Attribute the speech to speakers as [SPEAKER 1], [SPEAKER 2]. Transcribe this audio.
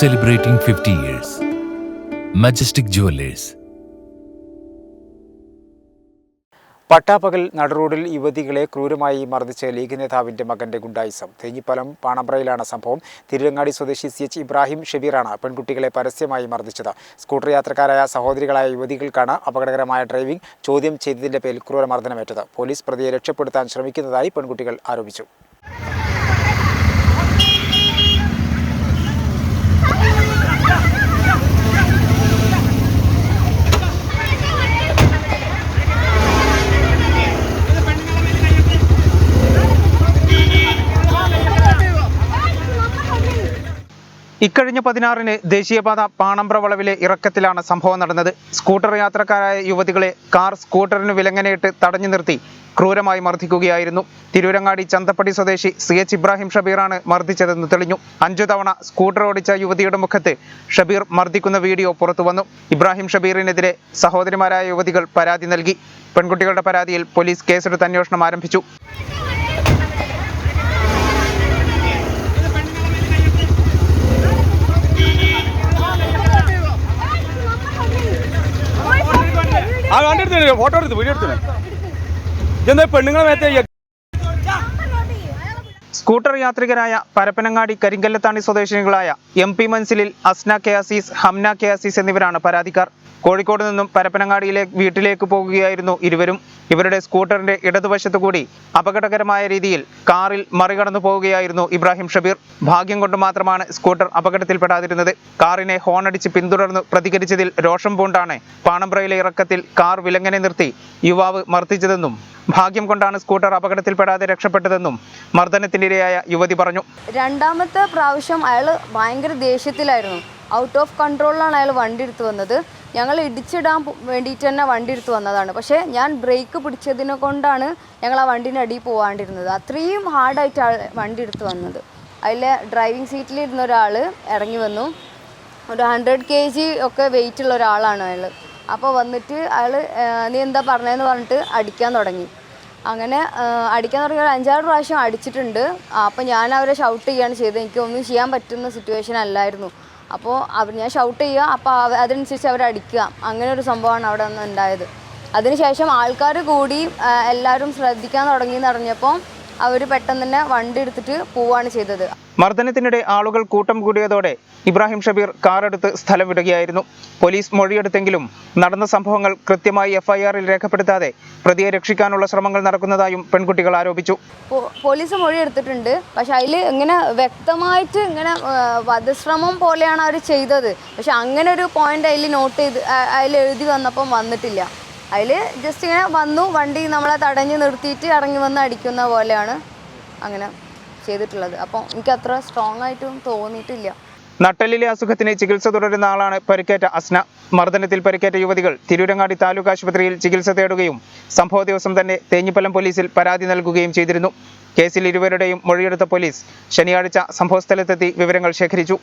[SPEAKER 1] celebrating 50 years. Majestic Jewelers.
[SPEAKER 2] പട്ടാപ്പകൽ നടുറോഡിൽ യുവതികളെ ക്രൂരമായി മർദ്ദിച്ച ലീഗ് നേതാവിന്റെ മകന്റെ ഗുണ്ടായിസം. തേഞ്ഞിപ്പലം പാണമ്പ്രയിലാണ് സംഭവം. തിരുവങ്ങാടി സ്വദേശി സി എച്ച് ഇബ്രാഹിം ഷബീറാണ് പെൺകുട്ടികളെ പരസ്യമായി മർദ്ദിച്ചത്. സ്കൂട്ടർ യാത്രക്കാരായ സഹോദരികളായ യുവതികൾക്കാണ് അപകടകരമായ ഡ്രൈവിംഗ് ചോദ്യം ചെയ്തതിന്റെ പേരിൽ ക്രൂരമർദ്ദനമേറ്റത്. പോലീസ് പ്രതിയെ രക്ഷപ്പെടുത്താൻ ശ്രമിക്കുന്നതായി പെൺകുട്ടികൾ ആരോപിച്ചു.
[SPEAKER 3] ഇക്കഴിഞ്ഞ പതിനാറിന് ദേശീയപാത പാണമ്പ്ര വളവിലെ ഇറക്കത്തിലാണ് സംഭവം നടന്നത്. സ്കൂട്ടർ യാത്രക്കാരായ യുവതികളെ കാർ സ്കൂട്ടറിന് വിലങ്ങനെയിട്ട് തടഞ്ഞു നിർത്തി ക്രൂരമായി മർദ്ദിക്കുകയായിരുന്നു. തിരൂരങ്ങാടി ചന്തപ്പടി സ്വദേശി സി എച്ച് ഇബ്രാഹിം ഷബീറാണ് മർദ്ദിച്ചതെന്ന് തെളിഞ്ഞു. അഞ്ചു തവണ സ്കൂട്ടർ ഓടിച്ച യുവതിയുടെ മുഖത്ത് ഷബീർ മർദ്ദിക്കുന്ന വീഡിയോ പുറത്തുവന്നു ഇബ്രാഹിം ഷബീറിനെതിരെ സഹോദരിമാരായ യുവതികൾ പരാതി നൽകി. പെൺകുട്ടികളുടെ പരാതിയിൽ പോലീസ് കേസെടുത്ത് അന്വേഷണം ആരംഭിച്ചു.
[SPEAKER 4] ആ കണ്ടെടുത്തു ഫോട്ടോ എടുത്തു വീഡിയോ എടുത്തു ഇതെന്താ പെണ്ണുങ്ങളെ മേത്തെ
[SPEAKER 3] സ്കൂട്ടർ യാത്രികരായ പരപ്പനങ്ങാടി കരിങ്കല്ലത്താണി സ്വദേശികളായ എം പി മൻസിലിൽ അസ്ന കെ അസീസ് ഹംന കെ അസീസ് എന്നിവരാണ് പരാതിക്കാർ. കോഴിക്കോട് നിന്നും പരപ്പനങ്ങാടിയിലെ വീട്ടിലേക്ക് പോകുകയായിരുന്നു ഇരുവരും. ഇവരുടെ സ്കൂട്ടറിന്റെ ഇടതുവശത്തു കൂടി അപകടകരമായ രീതിയിൽ കാറിൽ മറികടന്നു പോവുകയായിരുന്നു ഇബ്രാഹിം ഷബീർ. ഭാഗ്യം കൊണ്ട് മാത്രമാണ് സ്കൂട്ടർ അപകടത്തിൽപ്പെടാതിരുന്നത്. കാറിനെ ഹോണടിച്ച് പിന്തുടർന്ന് പ്രതികരിച്ചതിൽ രോഷം പൂണ്ടാണ് പാണമ്പ്രയിലെ ഇറക്കത്തിൽ കാർ വിലങ്ങനെ നിർത്തി യുവാവ് മർദ്ദിച്ചതെന്നും ഭാഗ്യം കൊണ്ടാണ് സ്കൂട്ടർ അപകടത്തിൽപ്പെടാതെ രക്ഷപ്പെട്ടതെന്നും മർദ്ദനത്തിനിരയായ യുവതി പറഞ്ഞു.
[SPEAKER 5] രണ്ടാമത്തെ പ്രാവശ്യം അയാൾ ഭയങ്കര ദേഷ്യത്തിലായിരുന്നു. ഔട്ട് ഓഫ് കൺട്രോളിലാണ് അയാൾ വണ്ടി എടുത്തു വന്നത്. ഞങ്ങൾ ഇടിച്ചിടാൻ വേണ്ടിയിട്ട് തന്നെ വണ്ടി എടുത്തു വന്നതാണ്. പക്ഷേ ഞാൻ ബ്രേക്ക് പിടിച്ചതിനെ കൊണ്ടാണ് ഞങ്ങൾ ആ വണ്ടീന്റെ അടിയിൽ പോകാണ്ടിരുന്നത് അത്രയും ഹാർഡായിട്ട് ആൾ വണ്ടി എടുത്തു വന്നത്. അതിലെ ഡ്രൈവിംഗ് സീറ്റിലിരുന്ന ഒരാൾ ഇറങ്ങി വന്നു. ഒരു ഹൺഡ്രഡ് കെ ജി ഒക്കെ വെയിറ്റുള്ള ഒരാളാണ് അയാൾ. അപ്പോൾ വന്നിട്ട് അയാൾ നീ എന്താ പറഞ്ഞതെന്ന് പറഞ്ഞിട്ട് അടിക്കാൻ തുടങ്ങി. അങ്ങനെ അടിക്കാൻ തുടങ്ങിയ ഒരു അഞ്ചാറ് പ്രാവശ്യം അടിച്ചിട്ടുണ്ട്. അപ്പോൾ ഞാൻ അവരെ ഷൗട്ട് ചെയ്യാണ് ചെയ്തത്. എനിക്ക് ഒന്നും ചെയ്യാൻ പറ്റുന്ന സിറ്റുവേഷൻ അല്ലായിരുന്നു. അപ്പോൾ അവർ ഞാൻ ഷൗട്ട് ചെയ്യുക അപ്പോൾ അതനുസരിച്ച് അവർ അടിക്കുക. അങ്ങനെ ഒരു സംഭവമാണ് അവിടെ നിന്ന് ഉണ്ടായത്. അതിനുശേഷം ആൾക്കാർ കൂടി എല്ലാവരും ശ്രദ്ധിക്കാൻ തുടങ്ങി എന്ന് അറിഞ്ഞപ്പോൾ അവർ പെട്ടെന്ന് തന്നെ വണ്ടി എടുത്തിട്ട് പോവുകയാണ് ചെയ്തത്.
[SPEAKER 3] മർദ്ദനത്തിനിടെ ആളുകൾ കൂട്ടം കൂടിയതോടെ ഇബ്രാഹിം ഷബീർ കാറെടുത്ത് സ്ഥലം വിടുകയായിരുന്നു. പോലീസ് മൊഴിയെടുത്തെങ്കിലും നടന്ന സംഭവങ്ങൾ കൃത്യമായി എഫ്ഐആറിൽ രേഖപ്പെടുത്താതെ പ്രതിയെ രക്ഷിക്കാനുള്ള ശ്രമങ്ങൾ നടക്കുന്നതായും പെൺകുട്ടികൾ ആരോപിച്ചു.
[SPEAKER 5] പോലീസ് മൊഴിയെടുത്തിട്ടുണ്ട്. പക്ഷെ അതിൽ ഇങ്ങനെ വ്യക്തമായിട്ട് ഇങ്ങനെ വധശ്രമം പോലെയാണ് അവർ ചെയ്തത്. പക്ഷെ അങ്ങനെ ഒരു പോയിന്റ് അതിൽ നോട്ട് ചെയ്ത് അതിൽ എഴുതി വന്നപ്പം വന്നിട്ടില്ല. അതിൽ ജസ്റ്റ് ഇങ്ങനെ വന്നു വണ്ടി നമ്മളെ തടഞ്ഞു നിർത്തിയിട്ട് ഇറങ്ങി വന്ന് അടിക്കുന്ന പോലെയാണ് അങ്ങനെ ചെയ്തിട്ടുള്ളത്. അപ്പോൾ എനിക്ക് അത്ര സ്ട്രോങ് ആയിട്ടും തോന്നിയിട്ടില്ല.
[SPEAKER 3] നട്ടലിലെ അസുഖത്തിന് ചികിത്സ തുടരുന്ന ആളാണ് പരിക്കേറ്റ അസ്ന. മർദ്ദനത്തിൽ പരിക്കേറ്റ യുവതികൾ തിരൂരങ്ങാടി താലൂക്ക് ആശുപത്രിയിൽ ചികിത്സ തേടുകയും സംഭവ ദിവസം തന്നെ തേഞ്ഞിപ്പലം പോലീസിൽ പരാതി നൽകുകയും ചെയ്തിരുന്നു. കേസിൽ ഇരുവരുടെയും മൊഴിയെടുത്ത പോലീസ് ശനിയാഴ്ച സംഭവസ്ഥലത്തെത്തി വിവരങ്ങൾ ശേഖരിച്ചു.